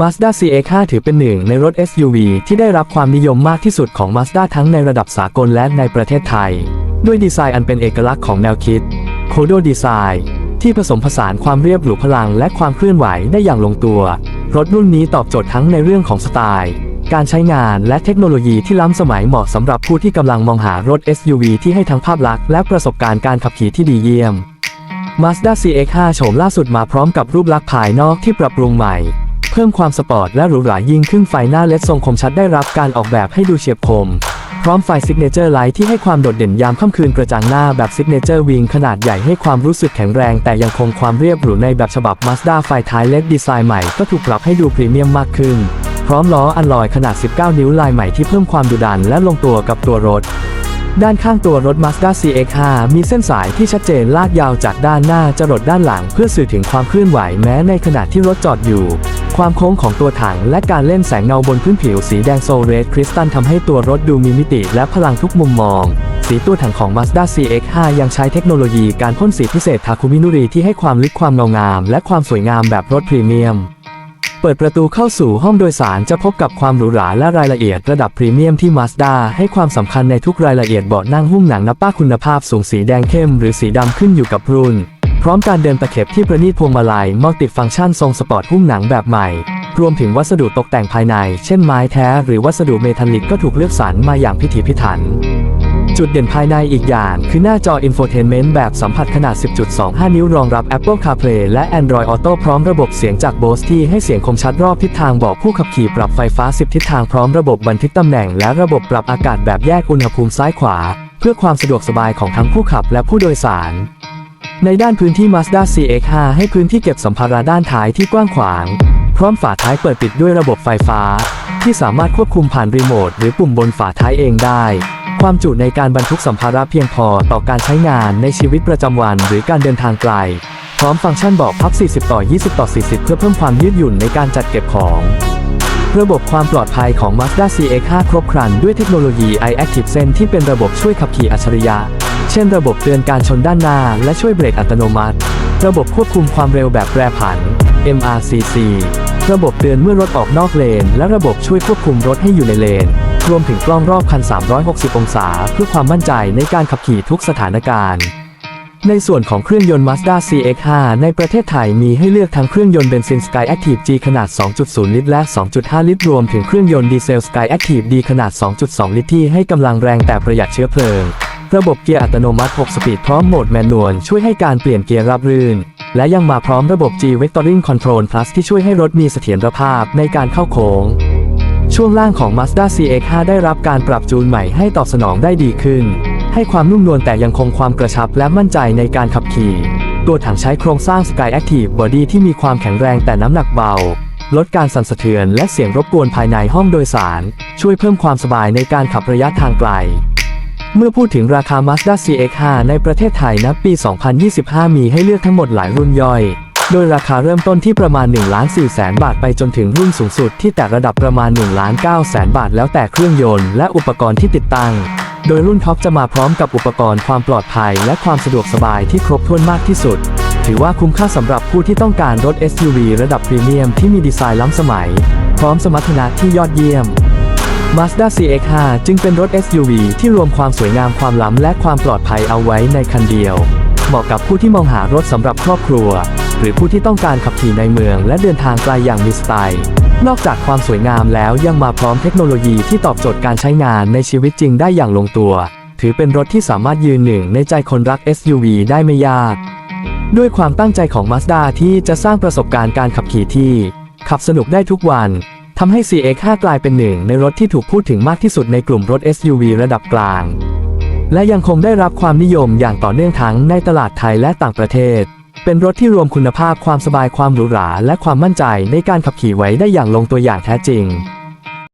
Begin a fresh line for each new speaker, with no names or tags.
Mazda CX-5 ถือเป็นหนึ่งในรถ SUV ที่ได้รับความนิยมมากที่สุดของ Mazda ทั้งในระดับสากลและในประเทศไทย ด้วยดีไซน์อันเป็นเอกลักษณ์ของแนวคิด Kodo Design ที่ผสมผสานความเรียบหรูพลังและความเคลื่อนไหวได้อย่างลงตัว รถรุ่นนี้ตอบโจทย์ทั้งในเรื่องของสไตล์ การใช้งานและเทคโนโลยีที่ล้ำสมัยเหมาะสำหรับผู้ที่กำลังมองหารถ SUV ที่ให้ทั้งภาพลักษณ์และประสบการณ์การขับขี่ที่ดีเยี่ยม Mazda CX-5 โฉมล่าสุดมาพร้อมกับรูปลักษณ์ภายนอกที่ปรับปรุงใหม่ เพิ่มความสปอร์ตและหรูหรายิ่งขึ้นไฟหน้าเลดทรงคมชัดได้รับการออกแบบให้ดูเฉียบคม พร้อมไฟซิกเนเจอร์ไลท์ที่ให้ความโดดเด่นยามค่ำคืนกระจังหน้าแบบซิกเนเจอร์วิงขนาดใหญ่ให้ความรู้สึกแข็งแรง แต่ยังคงความเรียบหรูในแบบฉบับ Mazda ไฟท้ายเล็กดีไซน์ใหม่ก็ถูกปรับให้ดูพรีเมียมมากขึ้น พร้อมล้ออันลอยขนาด 19 นิ้วลายใหม่ที่เพิ่มความดุดันและลงตัวกับตัวรถ ด้านข้างตัวรถ Mazda CX-5 มีเส้นสายที่ชัดเจนลากยาวจากด้านหน้าจรดด้านหลัง เพื่อสื่อถึงความเคลื่อนไหวแม้ในขณะที่รถจอดอยู่ ความโค้งของตัวถังและการเล่นแสงเงาบนพื้นผิวสีแดงโซเรดคริสตัลทำให้ตัวรถดูมีมิติและพลังทุกมุมมอง สีตัวถังของ Mazda CX-5 ยังใช้เทคโนโลยีการพ่นสีพิเศษทาคุมินุรีที่ให้ความลึกความเงางาม และความสวยงามแบบรถพรีเมียม เปิดประตูเข้าสู่ห้องโดยสารจะพบกับความหรูหราและรายละเอียดระดับพรีเมียมที่ Mazda ให้ความสำคัญในทุกรายละเอียดเบาะนั่งหุ้มหนังนับป้าคุณภาพสูงสีแดงเข้มหรือสีดำขึ้นอยู่กับรุ่น พร้อมการเดินตะเข็บที่ประณีตพวงมาลัยมัลติฟังก์ชันทรงสปอร์ตหุ้มหนังแบบใหม่ รวมถึงวัสดุตกแต่งภายใน เช่นไม้แท้ หรือวัสดุเมทัลลิกก็ถูกเลือกสรรมาอย่างพิถีพิถัน จุดเด่นภายในอีกอย่าง คือหน้าจอ Infotainment แบบสัมผัสขนาด 10.25 นิ้วรองรับ Apple CarPlay และ Android Auto พร้อมระบบเสียงจาก Bose ที่ให้เสียงคมชัดรอบทิศทางบอกผู้ขับขี่ปรับไฟฟ้า 10 ทิศทางพร้อมระบบบันทึกตำแหน่ง และระบบปรับอากาศแบบแยกอุณหภูมิซ้ายขวา เพื่อความสะดวกสบายของทั้งผู้ขับและผู้โดยสารในด้านพื้นที่ Mazda CX-5 ให้พื้นที่เก็บสัมภาระด้านท้ายที่กว้างขวาง ร้อมฝาท้ายเปิดปิดด้วยระบบไฟฟ้า ที่สามารถควบคุมผ่านรีโมทหรือปุ่มบนฝาท้ายเองได้ ความจุในการบรรทุกสัมภาระเพียงพอต่อการใช้งานในชีวิตประจำวันหรือการเดินทางไกล พร้อมฟังก์ชันบอกพับ 40 ต่อ 20 ต่อ 40 เพื่อเพิ่มความยืดหยุ่นในการจัดเก็บของระบบความปลอดภัยของ Mazda CX-5 ครบครันด้วยเทคโนโลยี iActive Sense ที่เป็นระบบช่วยขับขี่อัจฉริยะ เช่นระบบเตือนการชนด้านหน้า และช่วยเบรกอัตโนมัติ ระบบควบคุมความเร็วแบบแปรผัน MRCC ระบบเตือนเมื่อรถออกนอกเลน และระบบช่วยควบคุมรถให้อยู่ในเลน รวมถึงกล้องรอบคัน 360 องศา เพื่อความมั่นใจในการขับขี่ทุกสถานการณ์ในส่วนของเครื่องยนต์ Mazda CX-5 ในประเทศไทยมีให้เลือกทั้งเครื่องยนต์เบนซิน Sky Active G ขนาด 2.0 ลิตร และ 2.5 ลิตร รวมถึงเครื่องยนต์ดีเซล Sky Active D ขนาด 2.2 ลิตรที่ให้กำลังแรงแต่ประหยัดเชื้อเพลิง ระบบเกียร์อัตโนมัติ 6 สปีดพร้อมโหมดแมนนวลช่วยให้การเปลี่ยนเกียร์ราบรื่น และยังมาพร้อมระบบ G Vectoring Control Plus ที่ช่วยให้รถมีเสถียรภาพในการเข้าโค้ง ช่วงล่างของ Mazda CX-5 ได้รับการปรับจูนใหม่ให้ตอบสนองได้ดีขึ้น ให้ความนุ่มนวลแต่ยังคงความกระชับและมั่นใจในการขับขี่ ตัวถังใช้โครงสร้าง Sky Active Body ที่มีความแข็งแรงแต่น้ำหนักเบาลดการสั่นสะเทือนและเสียงรบกวนภายในห้องโดยสาร ช่วยเพิ่มความสบายในการขับระยะทางไกล เมื่อพูดถึงราคา Mazda CX-5 ในประเทศไทยณปี 2025 มีให้เลือกทั้งหมดหลายรุ่นย่อย โดยราคาเริ่มต้นที่ประมาณ 1 ล้าน4แสนบาทไปจนถึงรุ่นสูงสุดที่แต่ระดับประมาณ 1 ล้าน9แสนบาทแล้วแต่เครื่องยนต์และอุปกรณ์ที่ติดตั้ง โดยรุ่นท็อปจะมาพร้อมกับอุปกรณ์ความปลอดภัยและความสะดวกสบายที่ครบถ้วนมากที่สุด ถือว่าคุ้มค่าสำหรับผู้ที่ต้องการรถ SUV ระดับพรีเมียมที่มีดีไซน์ล้ำสมัย พร้อมสมรรถนะที่ยอดเยี่ยม Mazda CX-5 จึงเป็นรถ SUV ที่รวมความสวยงามความล้ำและความปลอดภัยเอาไว้ในคันเดียว เหมาะกับผู้ที่มองหารถสำหรับครอบครัว หรือผู้ที่ต้องการขับขี่ในเมืองและเดินทางไกลอย่างมีสไตล์ นอกจากความสวยงามแล้วยังมาพร้อมเทคโนโลยีที่ตอบโจทย์การใช้งานในชีวิตจริงได้อย่างลงตัว ถือเป็นรถที่สามารถยืนหนึ่งในใจคนรัก SUV ได้ไม่ยาก ด้วยความตั้งใจของ Mazda ที่จะสร้างประสบการณ์การขับขี่ที่ ขับสนุกได้ทุกวัน ทำให้ CX-5 กลายเป็นหนึ่งในรถที่ถูกพูดถึงมากที่สุดในกลุ่มรถ SUV ระดับกลาง และยังคงได้รับความนิยมอย่างต่อเนื่องทั้งในตลาดไทยและต่างประเทศ เป็นรถที่รวมคุณภาพความสบายความหรูหรา และความมั่นใจในการขับขี่ไว้ได้อย่างลงตัวอย่างแท้จริง